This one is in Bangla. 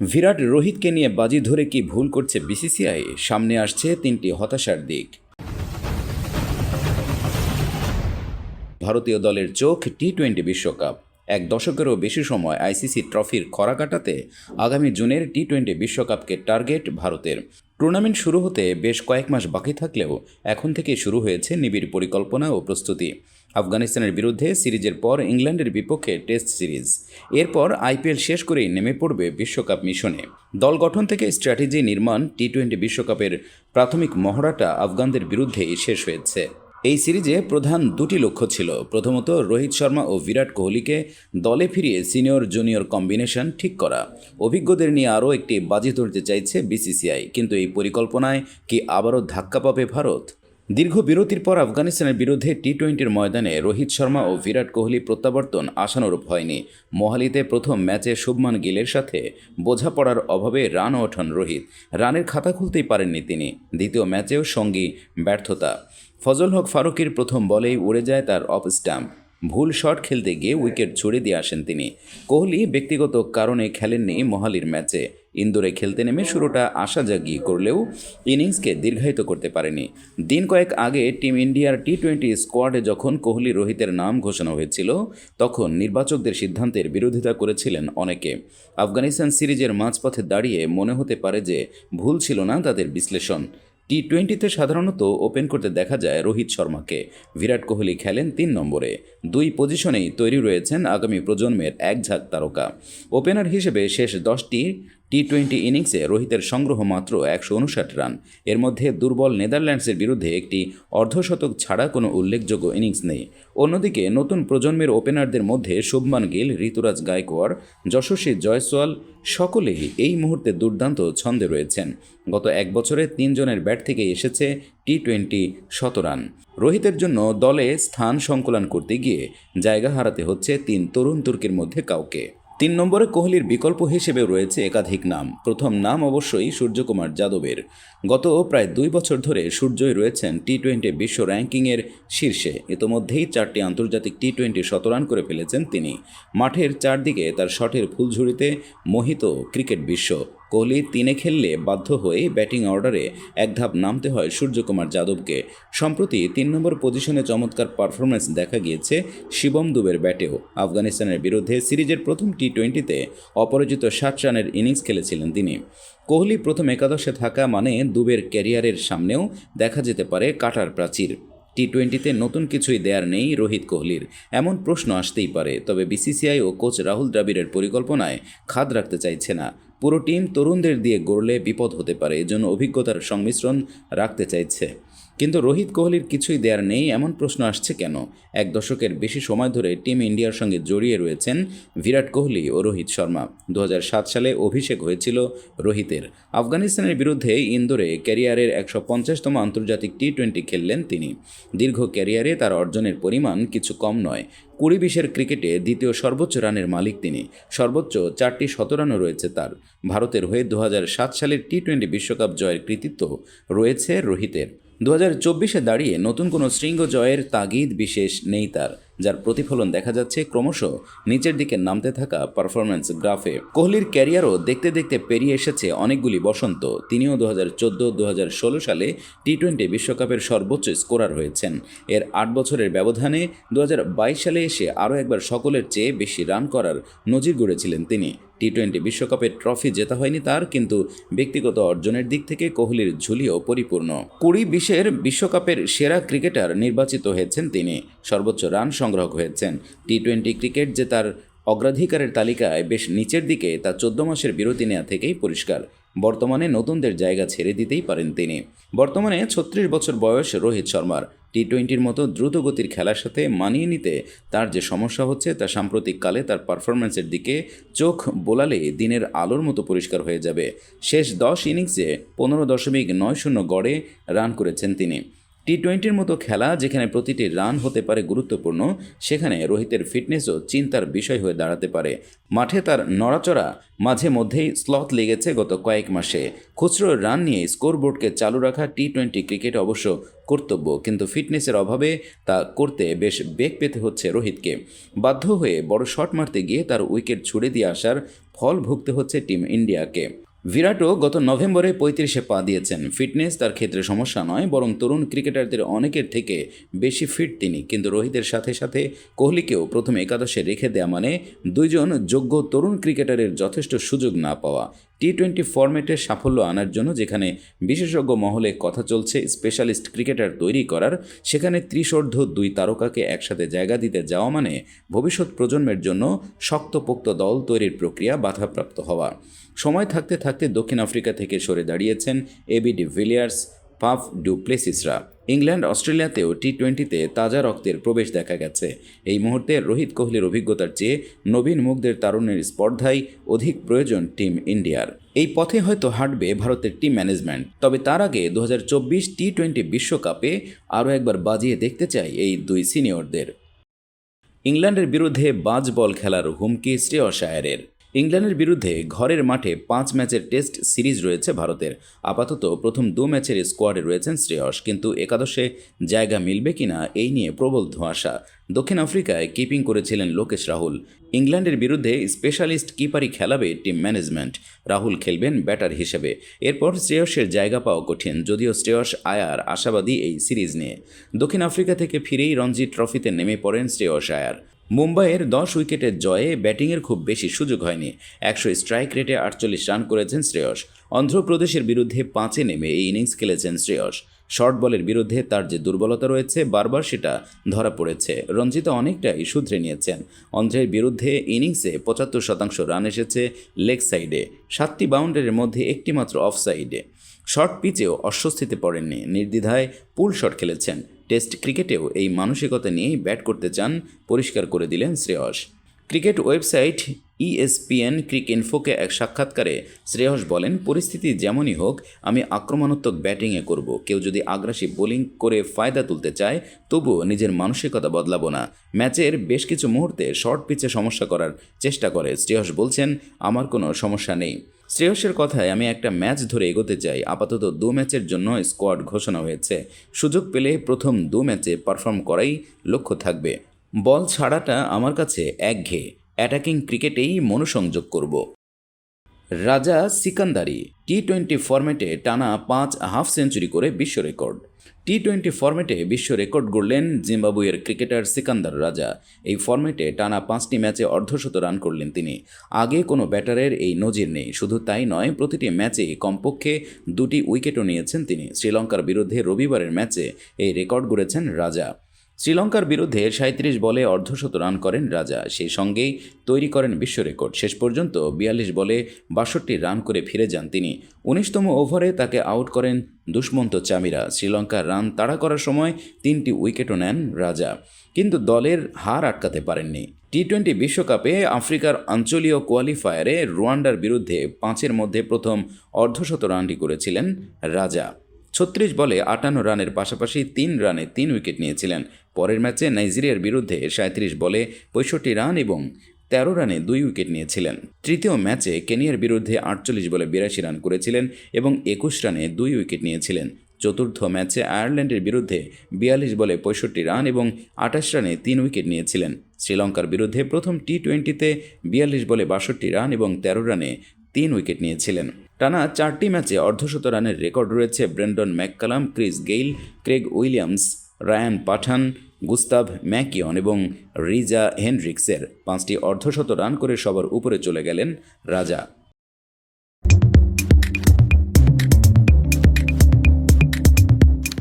বিরাট রোহিতকে নিয়ে বাজি ধরে কি ভুল করছে বিসিসিআই? সামনে আসছে তিনটি হতাশার দিক। ভারতীয় দলের চোখ টি টোয়েন্টি বিশ্বকাপ। এক দশকেরও বেশি সময় আইসিসি ট্রফির খরা কাটাতে আগামী জুনের টি টোয়েন্টি বিশ্বকাপকে টার্গেট ভারতের। টুর্নামেন্ট শুরু হতে বেশ কয়েক মাস বাকি থাকলেও এখন থেকে শুরু হয়েছে নিবিড় পরিকল্পনা ও প্রস্তুতি। আফগানিস্তানের বিরুদ্ধে সিরিজের পর ইংল্যান্ডের বিপক্ষে টেস্ট সিরিজ। এরপর আইপিএল শেষ করেই নেমে পড়বে বিশ্বকাপ মিশনে। দল গঠন থেকে স্ট্র্যাটেজি নির্মাণ টি টোয়েন্টি বিশ্বকাপের প্রাথমিক মহড়াটা আফগানদের বিরুদ্ধেই শেষ হয়েছে। এই সিরিজে প্রধান দুটি লক্ষ্য ছিল। প্রথমত, রোহিত শর্মা ও বিরাট কোহলিকে দলে ফিরিয়ে সিনিয়র জুনিয়র কম্বিনেশন ঠিক করা। অভিজ্ঞদের নিয়ে আরও একটি বাজি ধরতে চাইছে বিসিসিআই। কিন্তু এই পরিকল্পনায় কি আবারও ধাক্কা পাবে ভারত? দীর্ঘ বিরতির পর আফগানিস্তানের বিরুদ্ধে টি টোয়েন্টির ময়দানে রোহিত শর্মা ও বিরাট কোহলি প্রত্যাবর্তন আশানুরূপ হয়নি। মোহালিতে প্রথম ম্যাচে শুভমান গিলের সাথে বোঝাপড়ার অভাবে রান ওঠান রোহিত। রানের খাতা খুলতেই পারেননি তিনি। দ্বিতীয় ম্যাচেও সঙ্গী, ব্যর্থতা। ফজল হক ফারুকের প্রথম বলেই উড়ে যায় তার অফ স্ট্যাম্প ভুল শট খেলতে গিয়ে উইকেট ছুড়ে দিয়ে আসেন তিনি। কোহলি ব্যক্তিগত কারণে খেলেননি মহালির ম্যাচে। ইন্দোরে খেলতে নেমে শুরুটা আশা জাগিয়ে করলেও ইনিংসকে দীর্ঘায়িত করতে পারেনি। দিন কয়েক আগে টিম ইন্ডিয়ার টি টোয়েন্টি স্কোয়াডে যখন কোহলি রোহিতের নাম ঘোষণা হয়েছিল, তখন নির্বাচকদের সিদ্ধান্তের বিরোধিতা করেছিলেন অনেকে। আফগানিস্তান সিরিজের মাঝপথে দাঁড়িয়ে মনে হতে পারে যে ভুল ছিল না তাদের বিশ্লেষণ। টি টোয়েন্টিতে সাধারণত ওপেন করতে দেখা যায় রোহিত শর্মাকে। বিরাট কোহলি খেলেন তিন নম্বরে। দুই পজিশনেই তৈরি রয়েছেন আগামী প্রজন্মের এক ঝাঁক তারকা। ওপেনার হিসেবে শেষ দশটি টি টোয়েন্টি ইনিংসে রোহিতের সংগ্রহ মাত্র একশো উনষাট রান। এর মধ্যে দুর্বল নেদারল্যান্ডসের বিরুদ্ধে একটি অর্ধশতক ছাড়া কোনো উল্লেখযোগ্য ইনিংস নেই। অন্যদিকে নতুন প্রজন্মের ওপেনারদের মধ্যে শুভমান গিল, ঋতুরাজ গায়কোয়াড়, যশস্বী জয়সওয়াল সকলেই এই মুহূর্তে দুর্দান্ত ছন্দে রয়েছেন। গত এক বছরে তিনজনের ব্যাট থেকে এসেছে টি টোয়েন্টি শত রান। রোহিতের জন্য দলে স্থান সংকুলন করতে গিয়ে জায়গা হারাতে হচ্ছে তিন তরুণ তুর্কির মধ্যে কাউকে। তিন নম্বরে কোহলির বিকল্প হিসেবে রয়েছে একাধিক নাম। প্রথম নাম অবশ্যই সূর্যকুমার যাদবের। গত প্রায় দুই বছর ধরে সূর্যই রয়েছেন টি টোয়েন্টি বিশ্ব র্যাঙ্কিংয়ের শীর্ষে। ইতোমধ্যেই চারটি আন্তর্জাতিক টি টোয়েন্টি শতরান করে ফেলেছেন তিনি। মাঠের চারদিকে তার শটের ফুলঝুড়িতে মোহিত ক্রিকেট বিশ্ব। কোহলি তিনে খেললে বাধ্য হয়ে ব্যাটিং অর্ডারে এক ধাপ নামতে হয় সূর্যকুমার যাদবকে। সম্প্রতি তিন নম্বর পজিশনে চমৎকার পারফরমেন্স দেখা গিয়েছে শিবম দুবের ব্যাটেও। আফগানিস্তানের বিরুদ্ধে সিরিজের প্রথম টি টোয়েন্টিতে অপরাজিত ষাট রানের ইনিংস খেলেছিলেন তিনি। কোহলি প্রথম একাদশে থাকা মানে দুবের ক্যারিয়ারের সামনেও দেখা যেতে পারে কাটার প্রাচীর। টি টোয়েন্টিতে নতুন কিছুই দেয়ার নেই রোহিত কোহলির। এমন প্রশ্ন আসতেই পারে, তবে বিসিসিআই ও কোচ রাহুল দ্রাবিড়ের পরিকল্পনায় খাদ রাখতে চাইছে না। পুরো টিম তরুণদের দিয়ে গড়লে বিপদ হতে পারে। এজন্য অভিজ্ঞতার সংমিশ্রণ রাখতে চাইছে। কিন্তু রোহিত কোহলির কিছুই দেয়ার নেই, এমন প্রশ্ন আসছে কেন? এক দশকের বেশি সময় ধরে টিম ইন্ডিয়ার সঙ্গে জড়িয়ে রয়েছেন বিরাট কোহলি ও রোহিত শর্মা। দু হাজার সাত সালে অভিষেক হয়েছিল রোহিতের। আফগানিস্তানের বিরুদ্ধে ইন্দোরে ক্যারিয়ারের একশো পঞ্চাশতম আন্তর্জাতিক টি টোয়েন্টি খেললেন তিনি। দীর্ঘ ক্যারিয়ারে তার অর্জনের পরিমাণ কিছু কম নয়। কুড়ি বিশের ক্রিকেটে দ্বিতীয় সর্বোচ্চ রানের মালিক তিনি। সর্বোচ্চ চারটি শতরানও রয়েছে তার। ভারতের হয়ে দু হাজার সাত সালের টি টোয়েন্টি বিশ্বকাপ জয়ের কৃতিত্ব রয়েছে রোহিতের। দু হাজার চব্বিশে দাঁড়িয়ে নতুন কোনো শৃঙ্গ জয়ের তাগিদ বিশেষ নেই তার, যার প্রতিফলন দেখা যাচ্ছে ক্রমশ নিচের দিকে নামতে থাকা পারফরম্যান্স গ্রাফে। কোহলির ক্যারিয়ারও দেখতে দেখতে পেরিয়ে এসেছে অনেকগুলি বসন্ত। তিনিও দু হাজার চোদ্দ দু হাজার ষোলো সালে টি টোয়েন্টি বিশ্বকাপের সর্বোচ্চ স্কোরার হয়েছেন। এর আট বছরের ব্যবধানে দু হাজার বাইশ সালে এসে আরও একবার সকলের চেয়ে বেশি রান করার নজির গড়েছিলেন তিনি। টি টোয়েন্টি বিশ্বকাপের ট্রফি জেতা হয়নি তার, কিন্তু ব্যক্তিগত অর্জনের দিক থেকে কোহলির ঝুলিও পরিপূর্ণ। কুড়ি বিশের বিশ্বকাপের সেরা ক্রিকেটার নির্বাচিত হয়েছেন তিনি। সর্বোচ্চ রান সংগ্রহ হয়েছেন। টি টোয়েন্টি ক্রিকেট যে তার অগ্রাধিকারের তালিকায় বেশ নিচের দিকে তা চোদ্দ মাসের বিরতি নেওয়া থেকেই পরিষ্কার। বর্তমানে নতুনদের জায়গা ছেড়ে দিতেই পারেন তিনি। বর্তমানে ছত্রিশ বছর বয়স রোহিত শর্মার। টি টোয়েন্টির মতো দ্রুতগতির খেলার সাথে মানিয়ে নিতে তার যে সমস্যা হচ্ছে তা সাম্প্রতিককালে তার পারফরম্যান্সের দিকে চোখ বোলালে দিনের আলোর মতো পরিষ্কার হয়ে যাবে। শেষ দশ ইনিংসে পনেরো দশমিক নয় শূন্য গড়ে রান করেছেন তিনি। টি টোয়েন্টির মতো খেলা যেখানে প্রতিটি রান হতে পারে গুরুত্বপূর্ণ, সেখানে রোহিতের ফিটনেসও চিন্তার বিষয় হয়ে দাঁড়াতে পারে। মাঠে তার নড়াচড়া মাঝে মধ্যেই স্লথ লেগেছে গত কয়েক মাসে। খুচরো রান নিয়ে স্কোরবোর্ডকে চালু রাখা টি টোয়েন্টি ক্রিকেট অবশ্য কর্তব্য, কিন্তু ফিটনেসের অভাবে তা করতে বেশ বেগ পেতে হচ্ছে রোহিতকে। বাধ্য হয়ে বড় শট মারতে গিয়ে তার উইকেট ছুড়ে দিয়ে আসার ফল ভুগতে হচ্ছে টিম ইন্ডিয়াকে বিরাটও গত নভেম্বরে পঁয়ত্রিশে পা দিয়েছেন। ফিটনেস তার ক্ষেত্রে সমস্যা নয়, বরং তরুণ ক্রিকেটারদের অনেকের থেকে বেশি ফিট তিনি। কিন্তু রোহিতের সাথে সাথে কোহলিকেও প্রথমে একাদশে রেখে দেয়া মানে দুইজন যোগ্য তরুণ ক্রিকেটারের যথেষ্ট সুযোগ না পাওয়া। টি টোয়েন্টি ফরম্যাটে সাফল্য আনার জন্য যেখানে বিশেষজ্ঞ মহলে কথা চলছে স্পেশালিস্ট ক্রিকেটার তৈরি করার, সেখানে ত্রিশোর্ধ দুই তারকাকে একসাথে জায়গা দিতে যাওয়া মানে ভবিষ্যৎ প্রজন্মের জন্য শক্তপোক্ত দল তৈরির প্রক্রিয়া বাধাপ্রাপ্ত হওয়া। সময় থাকতে থাকতে দক্ষিণ আফ্রিকা থেকে সরে দাঁড়িয়েছেন এবি ডি ভিলিয়ার্স পাফ ডুপ্লেসিসরা ইংল্যান্ড, অস্ট্রেলিয়াতেও টি টোয়েন্টিতে তাজা রক্তের প্রবেশ দেখা গেছে। এই মুহূর্তে রোহিত কোহলির অভিজ্ঞতার চেয়ে নবীন মুখদের তারুণ্যের স্পর্ধাই অধিক প্রয়োজন টিম ইন্ডিয়ার। এই পথে হয়তো হাঁটবে ভারতের টিম ম্যানেজমেন্ট, তবে তার আগে দু হাজার চব্বিশ টি টোয়েন্টি বিশ্বকাপে আরও একবার বাজিয়ে দেখতে চাই এই দুই সিনিয়রদের। ইংল্যান্ডের বিরুদ্ধে বাজ বল খেলার হুমকি শ্রেয়স আয়ারের। ইংল্যান্ডের বিরুদ্ধে ঘরের মাঠে পাঁচ ম্যাচের টেস্ট সিরিজ রয়েছে ভারতের। আপাতত প্রথম দু ম্যাচের স্কোয়াডে রয়েছেন শ্রেয়স, কিন্তু একাদশে জায়গা মিলবে কিনা এই নিয়ে প্রবল ধোঁয়াশা। দক্ষিণ আফ্রিকায় কিপিং করেছিলেন লোকেশ রাহুল। ইংল্যান্ডের বিরুদ্ধে স্পেশালিস্ট কিপারই খেলাবে টিম ম্যানেজমেন্ট। রাহুল খেলবেন ব্যাটার হিসেবে। এরপর শ্রেয়সের জায়গা পাওয়া কঠিন, যদিও শ্রেয়স, আয়ার আশাবাদী এই সিরিজ নিয়ে। দক্ষিণ আফ্রিকা থেকে ফিরেই রঞ্জি ট্রফিতে নেমে পড়েন শ্রেয়স, আয়ার। মুম্বাইয়ের দশ উইকেটের জয়ে ব্যাটিংয়ের খুব বেশি সুযোগ হয়নি। একশো স্ট্রাইক রেটে আটচল্লিশ রান করেছেন শ্রেয়স। অন্ধ্রপ্রদেশের বিরুদ্ধে পাঁচে নেমে এই ইনিংস খেলেছেন শ্রেয়স। শর্ট বলের বিরুদ্ধে তার যে দুর্বলতা রয়েছে, বারবার সেটা ধরা পড়েছে। রঞ্জিতা অনেকটাই শুধরে নিয়েছেন। অন্ধ্রের বিরুদ্ধে ইনিংসে পঁচাত্তর শতাংশ রান এসেছে লেগ সাইডে। সাতটি বাউন্ডারির মধ্যে একটি মাত্র অফ সাইডে শর্ট পিচেও অস্বস্তিতে পড়েননি। নির্দ্বিধায় পুল শট খেলেছেন। টেস্ট ক্রিকেটেও এই মানসিকতা নিয়েই ব্যাট করতে চান পরিষ্কার করে দিলেন শ্রেয়স। ক্রিকেট ওয়েবসাইট ইএসপিএন ক্রিক ইনফোকে এক সাক্ষাৎকারে শ্রেয়স বলেন, পরিস্থিতি যেমনই হোক, আমি আক্রমণাত্মক ব্যাটিংয়ে করব। কেউ যদি আগ্রাসী বোলিং করে ফায়দা তুলতে চায়, তবুও নিজের মানসিকতা বদলাবো না। ম্যাচের বেশ কিছু মুহূর্তে শর্ট পিচে সমস্যা করার চেষ্টা করে। শ্রেয়স বলছেন, আমার কোনো সমস্যা নেই। শ্রেয়সের কথায় আমি একটা ম্যাচ ধরে এগোতে চাই। আপাতত দু ম্যাচের জন্য স্কোয়াড ঘোষণা হয়েছে। সুযোগ পেলে প্রথম দু ম্যাচে পারফর্ম করাই লক্ষ্য থাকবে। বল ছাড়াটা আমার কাছে একঘেয়ে অ্যাটাকিং ক্রিকেটেই মনোসংযোগ করব। রাজা সিকান্দারি টি টোয়েন্টি ফরম্যাটে টানা পাঁচ হাফ সেঞ্চুরি করে বিশ্ব রেকর্ড। টি টোয়েন্টি ফর্মেটে বিশ্ব রেকর্ড গড়লেন জিম্বাবুয়ের ক্রিকেটার সিকান্দার রাজা। এই ফর্মেটে টানা পাঁচটি ম্যাচে অর্ধশত রান করলেন তিনি। আগে কোনো ব্যাটারের এই নজির নেই। শুধু তাই নয়, প্রতিটি ম্যাচেই কমপক্ষে দুটি উইকেটও নিয়েছেন তিনি। শ্রীলঙ্কার বিরুদ্ধে রবিবারের ম্যাচে এই রেকর্ড গড়েছেন রাজা। শ্রীলঙ্কার বিরুদ্ধে সাঁত্রিশ বলে অর্ধশত রান করেন রাজা। সেই সঙ্গেই তৈরি করেন বিশ্ব রেকর্ড। শেষ পর্যন্ত বিয়াল্লিশ বলে বাষট্টি রান করে ফিরে যান তিনি। উনিশতম ওভারে তাকে আউট করেন দুষ্মন্ত চামিরা। শ্রীলঙ্কার রান তাড়া করার সময় তিনটি উইকেটও নেন রাজা। কিন্তু দলের হার আটকাতে পারেননি। টি টোয়েন্টি বিশ্বকাপে আফ্রিকার আঞ্চলীয় কোয়ালিফায়ারে রুয়ান্ডার বিরুদ্ধে পাঁচের মধ্যে প্রথম অর্ধশত রানটি করেছিলেন রাজা। ছত্রিশ বলে আটান্ন রানের পাশাপাশি তিন রানে তিন উইকেট নিয়েছিলেন পরের ম্যাচে নাইজেরিয়ার বিরুদ্ধে সাঁত্রিশ বলে পঁয়ষট্টি রান এবং তেরো রানে দুই উইকেট নিয়েছিলেন। তৃতীয় ম্যাচে কেনিয়ার বিরুদ্ধে আটচল্লিশ বলে বিরাশি রান করেছিলেন এবং একুশ রানে দুই উইকেট নিয়েছিলেন। চতুর্থ ম্যাচে আয়ারল্যান্ডের বিরুদ্ধে বিয়াল্লিশ বলে পঁয়ষট্টি রান এবং আঠাশ রানে তিন উইকেট নিয়েছিলেন। শ্রীলঙ্কার বিরুদ্ধে প্রথম টি টোয়েন্টিতে বিয়াল্লিশ বলে বাষট্টি রান এবং তেরো রানে তিন উইকেট নিয়েছিলেন। টানা চারটি ম্যাচে অর্ধশত রানের রেকর্ড রয়েছে Brendon McCullum, Chris Gayle, Craig Williams, Ryan Pathan Gustav McKeon এবং রিজা হেনরিক্সের পাঁচটি অর্ধশত রান করে সবার উপরে চলে গেলেন রাজা।